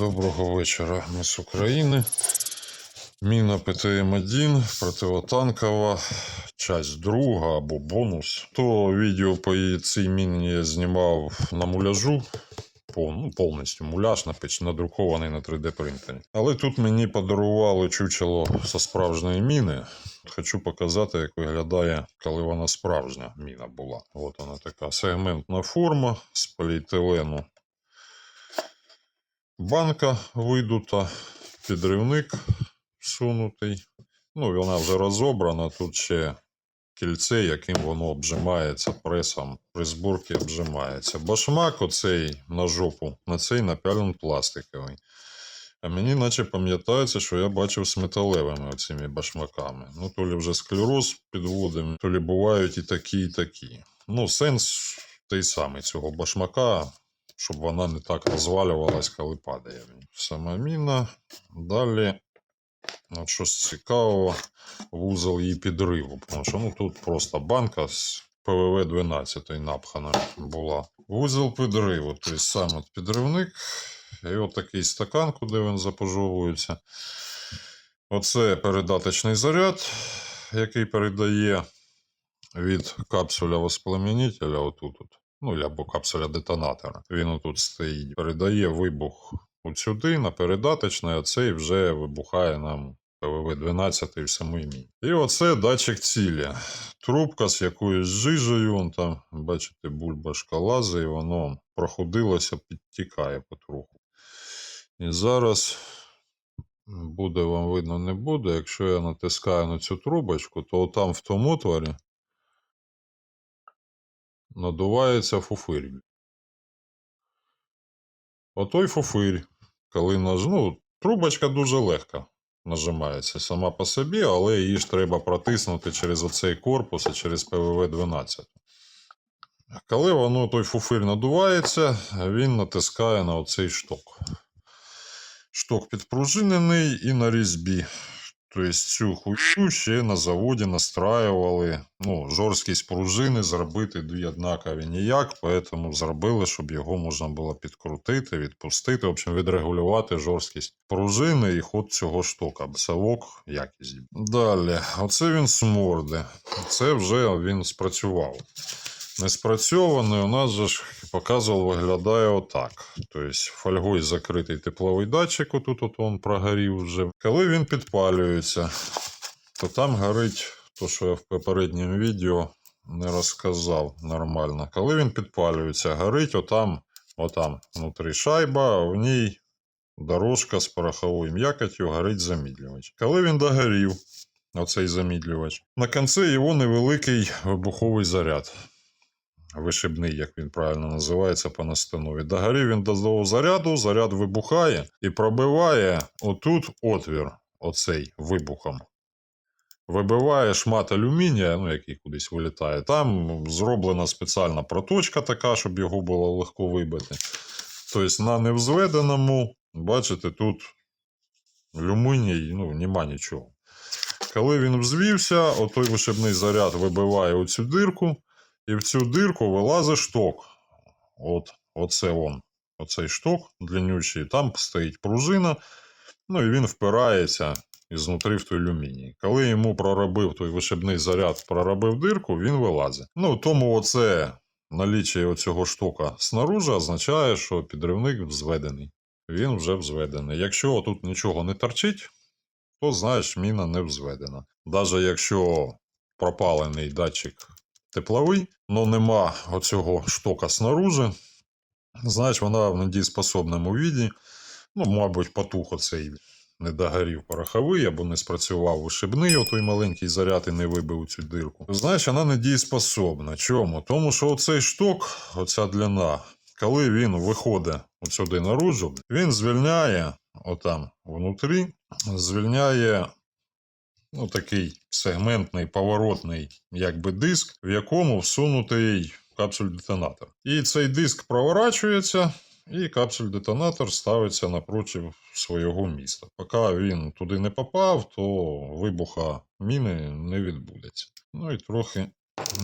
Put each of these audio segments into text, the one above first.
Доброго вечора, ми з України. Міна ПТМ-1, противотанкова, часть друга або бонус. То відео по цій міні я знімав на муляжу. Ну, повністю муляж надрукований на 3D принтері. Але тут мені подарували чучело зі справжньої міни. Хочу показати, як виглядає, коли вона справжня міна була. От вона така сегментна форма з поліетилену банка видута, підривник всунутий. Ну, вона вже розобрана. Тут ще кільце, яким воно обжимається пресом. При зборці обжимається. Башмак оцей на жопу, на цей напялен пластиковий. А мені наче пам'ятається, що я бачив з металевими оцими башмаками. Ну, то лі вже склероз підводимо, то лі бувають і такі, і такі. Ну, сенс той самий цього башмака, щоб вона не так розвалювалась, коли падає. Сама міна. Далі, от щось цікавого, вузол її підриву. Тому що ну, тут просто банка з ПВВ 12 напхана була. Вузол підриву, тобто сам от підривник. І от такий стакан, куди він запожовується. Оце передаточний заряд, який передає від капсуля воспламенителя, отут. От. Ну, або капсуля детонатора. Він отут стоїть. Передає вибух сюди, на передаточний, а цей вже вибухає нам ПВВ-12 в самій міні. І оце датчик цілі. Трубка з якоюсь жижею, он там, бачите, бульбашка лазить, і воно проходилося, підтікає потроху. І зараз буде вам видно, не буде. Якщо я натискаю на цю трубочку, то там в тому отворі надувається фуфирь. Отой фуфирь, коли наж... ну, трубочка дуже легка нажимається сама по собі, але її ж треба протиснути через оцей корпус і через ПВВ-12. Коли воно той фуфирь надувається, він натискає на оцей шток. Шток підпружинений і на різьбі. Тобто цю хуйню ще на заводі настраювали. Ну, жорсткість пружини зробити дві однакові ніяк, тому зробили, щоб його можна було підкрутити, відпустити, в общем, відрегулювати жорсткість пружини і ход цього штока. Совок, якість. Далі, оце він сморди. Це вже він спрацював. Не спрацьований у нас же ж показував, виглядає отак. Тобто фольгою закритий тепловий датчик, отут от він прогорів вже. Коли він підпалюється, то там горить то, що я в попередньому відео не розказав нормально. Коли він підпалюється, горить отам, отам внутрі шайба, а в ній дорожка з пороховою м'якотю горить замідлювач. Коли він догорів, оцей замідлювач, на кінці його невеликий вибуховий заряд вишибний, як він правильно називається по настанові. Догорів він до того заряду, заряд вибухає і пробиває отут отвір, оцей вибухом. Вибиває шмат алюмінія, ну, який кудись вилітає. Там зроблена спеціальна проточка така, щоб його було легко вибити. Тобто на невзведеному, бачите, тут алюміній, ну, нема нічого. Коли він взвівся, отой вишибний заряд вибиває оцю дирку. І в цю дирку вилазить шток. От, оце он, оцей шток длиннючий. Там стоїть пружина, ну і він впирається ізнутри в той алюміній. Коли йому проробив той вишибний заряд, проробив дирку, він вилазить. Ну, тому оце наліччя оцього штока снаружи означає, що підривник взведений. Він вже взведений. Якщо тут нічого не торчить, то знаєш, міна не взведена. Навіть якщо пропалений датчик тепловий, але нема оцього штока снаружи. Знаєш, вона в недієспособному віді. Ну, мабуть, потух оцей не пороховий або не спрацював вишибний, отой маленький заряд і не вибив цю дирку. Знаєш, вона недієспособна. Чому? Тому що оцей шток, оця длина, коли він виходить сюди наружу, він звільняє отам внутрі, звільняє ну, такий сегментний поворотний якби диск, в якому всунутий капсуль-детонатор. І цей диск проворачується, і капсуль-детонатор ставиться напроти свого міста. Поки він туди не попав, то вибуха міни не відбудеться. Ну і трохи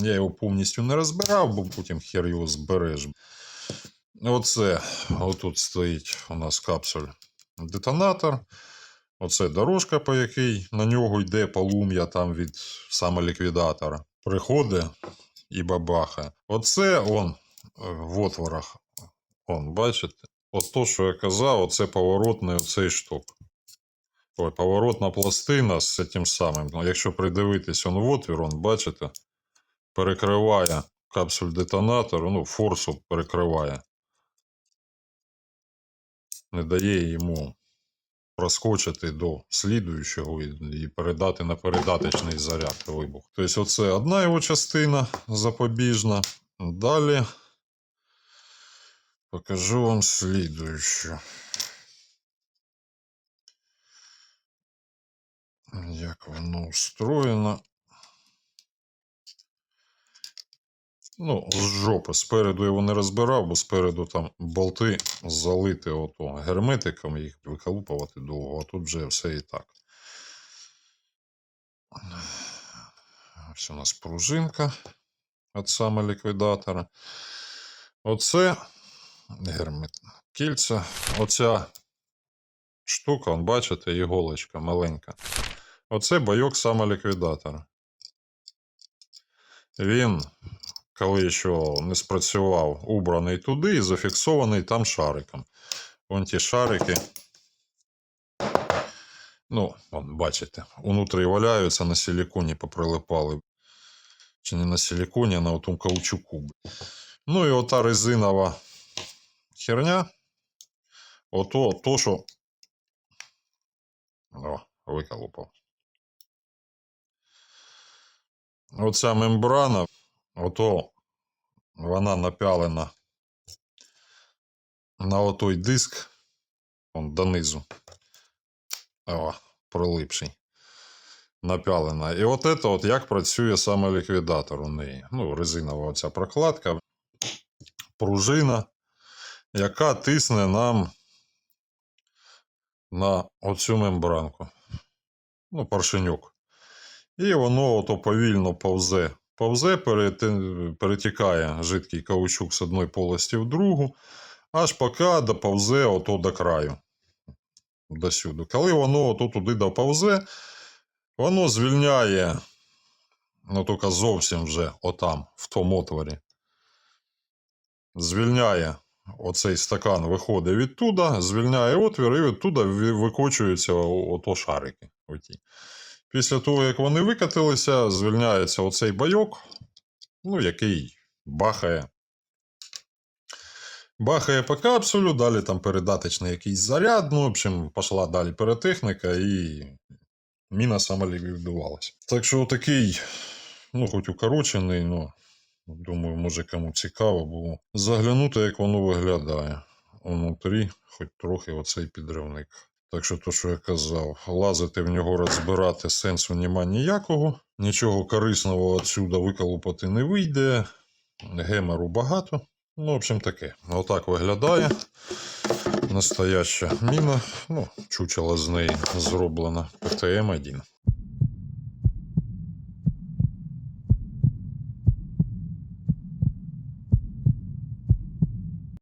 я його повністю не розбирав, бо потім хер його збереш. Оце, отут стоїть у нас капсуль детонатор. Оце дорожка, по якій на нього йде полум'я там від самоліквідатора. Приходить і бабаха. Оце он е, в отворах. Он, бачите? От то, що я казав, оце поворотний оцей штук. Ой, поворотна пластина з тим самим. Ну, якщо придивитись он в отвір, он, бачите, перекриває капсуль детонатору, ну, форсу перекриває. Не дає йому проскочити до слідуючого і, передати на передаточний заряд вибух. Тобто, оце одна його частина запобіжна. Далі покажу вам слідуючу. Як воно устроєно. Ну, з жопи. Спереду його не розбирав, бо спереду там болти залити ото герметиком, їх виколупувати довго, а тут вже все і так. Ось у нас пружинка від саме ліквідатора. Оце гермет кільця. Оця штука, он, бачите, іголочка маленька. Оце бойок саме ліквідатора. Він коли ще не спрацював, убраний туди і зафіксований там шариком. Вон ті шарики. Ну, вон, бачите, унутрі валяються на силіконі поприлипали. Чи не на силіконі, а на тому каучуку. Ну і ота резинова херня. Ото, то, що. О, виколупав. Оця мембрана Ото вона напялена на отой диск он донизу. О, прилипший. Напялена. І от це от як працює саме ліквідатор у неї. Ну, резинова оця прокладка, пружина, яка тисне нам на оцю мембранку. Ну, поршенюк. І воно ото повільно повзе повзе, перетікає жидкий каучук з одної полості в другу, аж поки доповзе ото до краю. До сюди. Коли воно ото туди доповзе, воно звільняє, ну тільки зовсім вже отам, в тому отворі. Звільняє оцей стакан, виходить відтуда, звільняє отвір, і відтуда викочуються ото шарики. Оті. Після того, як вони викатилися, звільняється оцей байок, ну, який бахає. Бахає по капсулю, далі там передаточний якийсь заряд. Ну, в общем, пішла далі перетехніка і міна саме ліквідувалася. Так що такий, ну, хоч укорочений, ну, думаю, може кому цікаво було заглянути, як воно виглядає. Внутрі, хоч трохи оцей підривник. Так що, то, що я казав, лазити в нього розбирати сенсу нема ніякого. Нічого корисного отсюда виколупати не вийде. Гемеру багато. Ну, в общем, таке. Отак виглядає. Настояща міна. Ну, чучело з неї зроблена ПТМ-1.